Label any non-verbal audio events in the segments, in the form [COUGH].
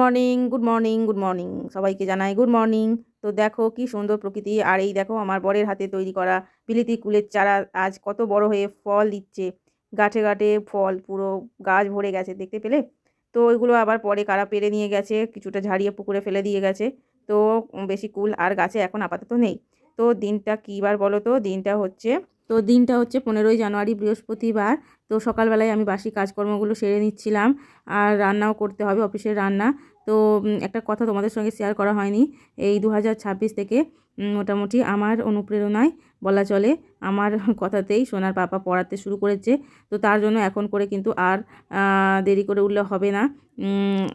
Morning good morning good morning সবাইকে জানাই good morning তো দেখো কি সুন্দর প্রকৃতি। আর এই দেখো আমার বরের হাতে তৈরি করা বিলিতি কুলের চারা আজ কত বড় হয়ে ফল দিচ্ছে। গাছে গাছে ফল, পুরো গাছ ভরে গেছে, দেখতে পেলে? তো ওইগুলো আবার পরে কারা পেরে নিয়ে গেছে, কিছুটা ঝাড়িয়ে পুকুরে ফেলে দিয়ে গেছে। তো বেশি কুল আর গাছে এখন আপাতত নেই। তো দিনটা কী বার বলো তো? দিনটা হচ্ছে, তো দিনটা হচ্ছে পনেরোই জানুয়ারি, বৃহস্পতিবার। তো সকালবেলায় আমি বাসি কাজকর্মগুলো সেরে নিচ্ছিলাম। আর রান্নাও করতে হবে, অফিসের রান্না। তো একটা কথা তোমাদের সঙ্গে শেয়ার করা হয়নি। এই দু হাজার ছাব্বিশ থেকে মোটামুটি আমার অনুপ্রেরণায় বলা চলে। আমার কথাতেই সোনার পাপা পড়াতে শুরু করেছে। তো তার জন্য এখন করে কিন্তু আর দেরি করে উঠলে হবে না।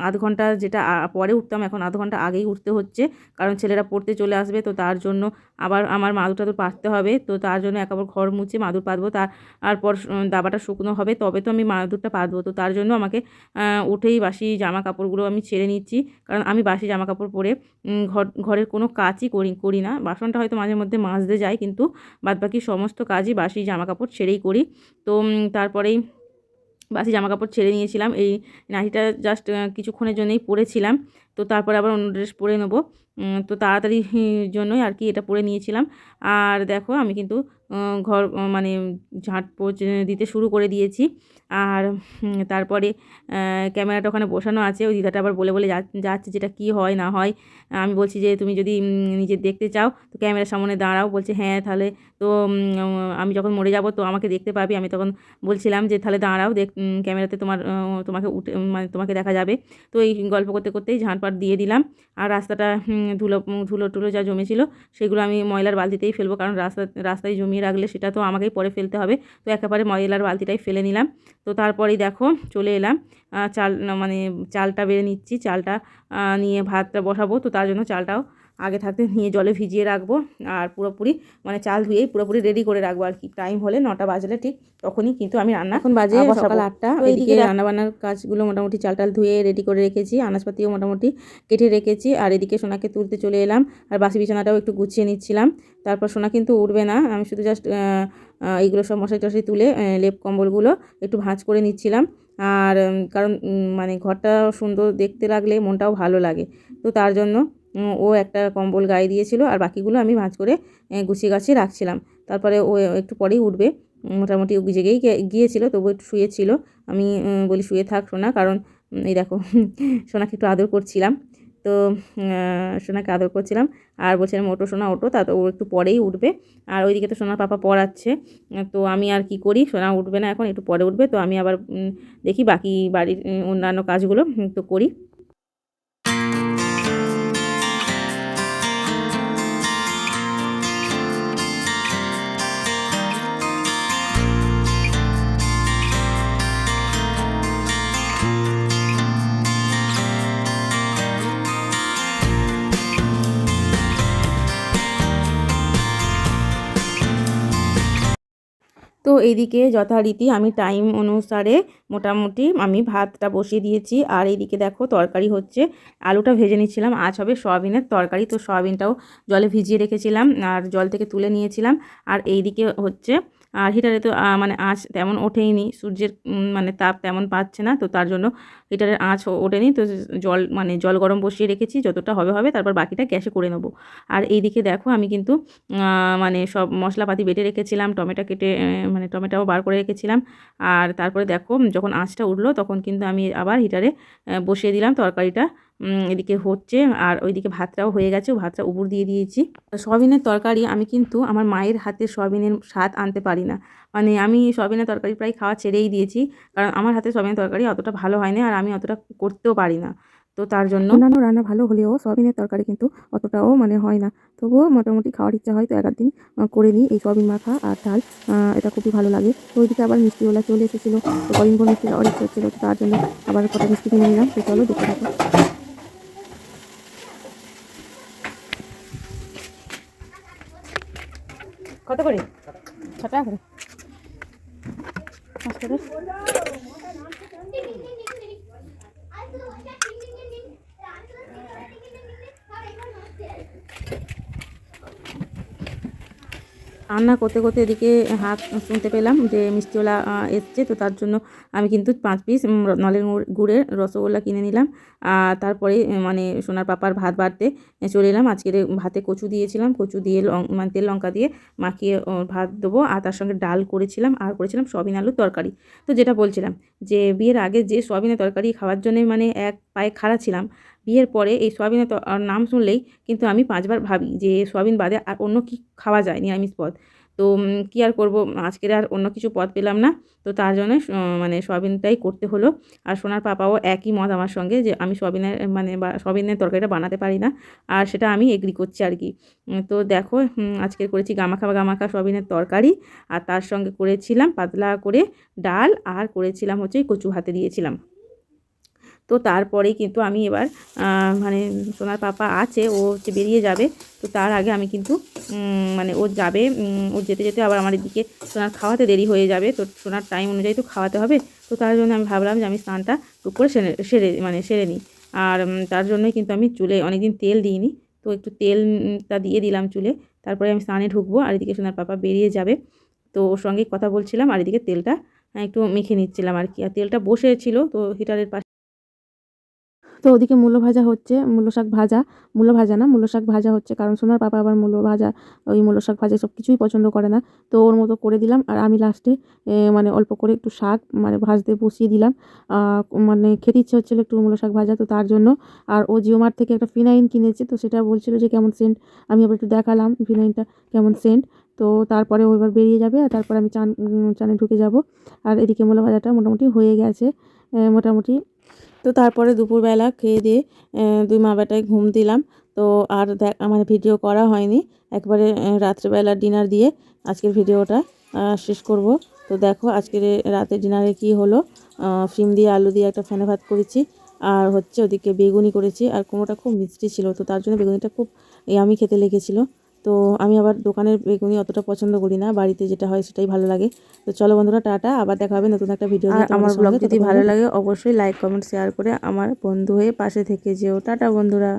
আধ ঘণ্টা যেটা পরে উঠতাম, এখন আধ ঘণ্টা আগেই উঠতে হচ্ছে। কারণ ছেলেরা পড়তে চলে আসবে, তো তার জন্য আবার আমার মাদুর টাদুর পাততে হবে। তো তার জন্য একেবারে ঘর মুছে মাদুর পাতবো। তার তারপর দাবাটা শুকনো হবে, তবে তো আমি মাদুরটা পাতবো। তো তার জন্য আমাকে উঠেই বাসি জামা কাপড়গুলো আমি ছেড়ে নিচ্ছি। কারণ আমি বাসি জামা কাপড় পরে ঘর, ঘরের কোনো কাজই করি করি না। বাসনটা হয়তো মাঝে মধ্যে মাজতে যায় কিন্তু বাদবাকি সমস্ত কাজই বাসি জামা কাপড় ছেড়েই করি। তো তারপরেই বাসি জামা কাপড় ছেড়ে নিয়েছিলাম। এই নাইটিটা জাস্ট কিছুক্ষণের জন্যই পরেছিলাম। তো তারপর আবার অন্য ড্রেস পরে নেব। তো তাড়াতাড়ি জন্যই আর কি এটা পরে নিয়েছিলাম। আর দেখো আমি কিন্তু ঘর মানে ঝাঁট পোছ দিতে শুরু করে দিয়েছি। আর তারপরে ক্যামেরাটা ওখানে বসানো আছে। ওই দিদাটা আবার বলে বলে যাচ্ছে যেটা কি হয় না হয়। আমি বলছি যে, তুমি যদি নিজে দেখতে চাও, তো ক্যামেরার সামনে দাঁড়াও। বলছে হ্যাঁ তাহলে তো আমি যখন মরে যাব, তো আমাকে দেখতে পাবি। আমি তখন বলছিলাম যে, তাহলে দাঁড়াও, দেখ ক্যামেরাতে তোমার তোমাকে উঠে মানে তোমাকে দেখা যাবে। তো এই গল্প করতে, করতেই ঝাঁটপাট দিয়ে দিলাম। আর রাস্তাটা ধুলো ধুলো টুলো যা জমেছিল, সেগুলো আমি ময়লার বালতিতেই ফেলব। কারণ রাস্তা, রাস্তায় জমিয়ে রাখলে সেটা তো আমাকেই পরে ফেলতে হবে। তো একেবারে ময়লার বালতিটাই ফেলে নিলাম। তো তারপরেই দেখো, চলে এলাম। চাল মানে চালটা বেড়ে নিচ্ছি। চালটা নিয়ে ভাতটা বসাবো। তো তার জন্য চালটাও আগে থাকতে নিয়ে জলে ভিজিয়ে রাখব আর পুরোপুরি মানে চাল ধুয়েই পুরোপুরি রেডি করে রাখব আর কি। টাইম হলে নটা বাজলে ঠিক তখনই কিন্তু আমি রান্না এখন বাজে সকাল আটটা। এদিকে রান্নাবান্নার কাজগুলো মোটামুটি চাল টাল ধুয়ে রেডি করে রেখেছি আনাজপাতিও মোটামুটি কেটে রেখেছি আর এদিকে সোনাকে তুলতে চলে এলাম আর বাসি বিছানাটাও একটু গুছিয়ে নিচ্ছিলাম। তারপর সোনা কিন্তু উঠবে না আমি শুধু জাস্ট এইগুলো সব মশারি টশারি তুলে লেপ কম্বলগুলো একটু ভাঁজ করে নিচ্ছিলাম। আর কারণ মানে ঘরটা সুন্দর দেখতে লাগলে মনটাও ভালো লাগে। তো তার জন্য ও একটা কম্বল গায়ে দিয়েছিল আর বাকিগুলো আমি ভাঁজ করে গুছিয়ে গাছিয়ে রাখছিলাম। তারপরে ও একটু পরেই উঠবে। মোটামুটি জেগেই গিয়েছিল তবু একটু শুয়েছিল। আমি বলি, শুয়ে থাক সোনা। কারণ এই দেখো, [LAUGHS] সোনাকে একটু আদর করছিলাম। তো সোনাকে আদর করছিলাম। আর বলছিলাম ওটো সোনা, ওটো। তা, তো ও একটু পরেই উঠবে। আর ওইদিকে তো সোনার পাপা পড়াচ্ছে। তো আমি আর কি করি? সোনা উঠবে না এখন, একটু পরে উঠবে। তো আমি আবার দেখি বাকি বাড়ির অন্যান্য কাজগুলো তো করি। তো এইদিকে যথারীতি আমি টাইম অনুসারে মোটামুটি আমি ভাতটা বসিয়ে দিয়েছি। আর এইদিকে দেখো তরকারি হচ্ছে। আলুটা ভেজে নিচ্ছিলাম। আজ হবে সয়াবিনের তরকারি। তো সয়াবিনটাও জলে ভিজিয়ে রেখেছিলাম। আর জল থেকে তুলে নিয়েছিলাম। আর এইদিকে হচ্ছে আর হিটারে তো মানে আঁচ তেমন ওঠেইনি, সূর্যের মানে তাপ তেমন পাচ্ছে না, তো তার জন্য হিটারের আঁচ ওঠেনি, তো জল মানে জল গরম বসিয়ে রেখেছি, যতটা হবে হবে, তারপর বাকিটা গ্যাসে করে নেব। আর এইদিকে দেখো, আমি কিন্তু মানে সব মশলাপাতি বেটে রেখেছিলাম, টমেটো কেটে মানে টমেটোও বার করে রেখেছিলাম। আর তারপরে দেখো, যখন আঁচটা উঠল, তখন কিন্তু আমি আবার হিটারে বসিয়ে দিলাম তরকারিটা। এদিকে হচ্ছে আর ওইদিকে ভাতটাও হয়ে গেছে ভাতটা উপর দিয়ে দিয়েছি। সয়াবিনের তরকারি আমি কিন্তু আমার মায়ের হাতে সয়াবিনের স্বাদ আনতে পারি না। মানে আমি সয়াবিনের তরকারি প্রায় খাওয়া ছেড়েই দিয়েছি, কারণ আমার হাতে সয়াবিনের তরকারি অতটা ভালো হয় না আর আমি অতটা করতেও পারি না। তো তার জন্য অন্যান্য রান্না ভালো হলেও সয়াবিনের তরকারি কিন্তু অতটাও মানে হয় না। তবুও মোটামুটি খাওয়ার ইচ্ছা হয়, তো এক দিন করে নিই এই সয়াবিন মাখা আর ডাল এটা খুবই ভালো লাগে। তো ওইদিকে আবার মিষ্টিওয়ালা চলে এসেছিল, তো কদিন পর মিষ্টি খাওয়ার ইচ্ছা হচ্ছিল তার জন্য আবার কটা মিষ্টি কিনে নিলাম। তো চলো দেখতে থাকো। কত করে? ছ টাকা করে। রান্না করতে করতে এদিকে হাত শুনতে পেলাম যে মিষ্টিওয়ালা এসছে। তো তার জন্য আমি কিন্তু পাঁচ পিস উম, র- নলেন গুড়- গুড়ের রসগোল্লা কিনে নিলাম। আর তারপরে মানে সোনার পাপার ভাত বাড়তে চলে এলাম। আজকের ভাতে কচু দিয়েছিলাম কচু দিয়ে মানে তেল লঙ্কা দিয়ে মাখিয়ে ভাত দেবো। আর তার সঙ্গে ডাল করেছিলাম আর করেছিলাম সবিন আলুর তরকারি। তো যেটা বলছিলাম যে বিয়ের আগে যে সোয়াবিনের তরকারি খাওয়ার জন্য মানে এক পায়ে খাড়া ছিলাম, বিয়ের পরে এই সোয়াবিনের নাম শুনলেই কিন্তু আমি পাঁচবার ভাবি যে সোয়াবিন বাদে আর অন্য কি খাওয়া যায় নিরামিষ পদ তো কী আর করব? আজকের আর অন্য কিছু পদ পেলাম না। তো তার জন্য মানে সয়াবিনটাই করতে হলো। আর সোনার পাপাও একই মত আমার সঙ্গে যে আমি সয়াবিনের মানে বা তরকারিটা বানাতে পারি না। আর সেটা আমি এগ্রি করছি আর কি। তো দেখো আজকে করেছি গামাখা গামাখা সয়াবিনের তরকারি। আর তার সঙ্গে করেছিলাম পাতলা করে ডাল। আর করেছিলাম হচ্ছে কচু হাতে দিয়েছিলাম। তো তারপরেই কিন্তু আমি এবার মানে সোনার পাপা আছে, ও হচ্ছে বেরিয়ে যাবে। তো তার আগে আমি কিন্তু মানে ও যাবে ও যেতে যেতে আবার আমার এদিকে সোনার খাওয়াতে দেরি হয়ে যাবে। তো সোনার টাইম অনুযায়ী তো খাওয়াতে হবে। তো তার জন্য আমি ভাবলাম যে আমি স্নানটা টুক করে সেরে সেরে মানে সেরে নিই। আর তার জন্যই কিন্তু আমি চুলে অনেকদিন তেল দিইনি। তো একটু তেলটা দিয়ে দিলাম চুলে। তারপরে আমি স্নানে ঢুকবো, আর এদিকে সোনার পাপা বেরিয়ে যাবে। তো ওর সঙ্গে কথা বলছিলাম, আর এদিকে তেলটা একটু মেখে নিচ্ছিলাম আর কি। আর তেলটা বসেছিল, তো হিটারের পাশে তো ওদিকে মূলো ভাজা হচ্ছে, মূলো শাক ভাজা, মূলো ভাজা না, মূলো শাক ভাজা হচ্ছে। কারণ সোনার পাপা আবার মূলো ভাজা, ওই মূলো শাক ভাজা সব কিছুই পছন্দ করে না। তো ওর মতো করে দিলাম আর আমি লাস্টে মানে অল্প করে একটু শাক মানে ভাজতে বসিয়ে দিলাম। মানে খেতে ইচ্ছে হচ্ছিল একটু মূলো শাক ভাজা তো তার জন্য। আর ও জিও থেকে একটা ফিনাইন কিনেছে, তো সেটা বলছিল যে কেমন সেন্ট আমি আবার একটু দেখালাম ফিনাইনটা কেমন সেন্ট তো তারপরে ও এবার বেরিয়ে যাবে আর তারপরে আমি চান চানে ঢুকে যাব। আর এদিকে মূলো ভাজাটা মোটামুটি হয়ে গেছে। মোটামুটি তো তারপরে দুপুরবেলা খেয়ে দিয়ে দুই মা বেটায় ঘুম দিলাম। তো আর দেখ, আমার ভিডিও করা হয়নি। একবারে রাত্রেবেলা ডিনার দিয়ে আজকের ভিডিওটা শেষ করব। তো দেখো আজকের, এ, রাতের ডিনারে কি হলো। শিম দিয়ে আলু দিয়ে একটা ফ্যানে ভাত করেছি। আর হচ্ছে ওদিকে বেগুনি করেছি। আর কোনোটা খুব মিষ্টি ছিল। তো তার জন্য বেগুনিটা খুব আমি খেতে লেগেছিল। তো আমি আবার দোকানের বেগুনি অতটা পছন্দ করি না বাড়িতে যেটা হয় সেটাই ভালো লাগে। তো চলো বন্ধুরা টাটা আবার দেখা হবে নতুন একটা ভিডিও আর আমার ব্লগ যদি ভালো লাগে অবশ্যই লাইক কমেন্ট শেয়ার করে আমার বন্ধু হয়ে পাশে থেকে যেও। টাটা বন্ধুরা।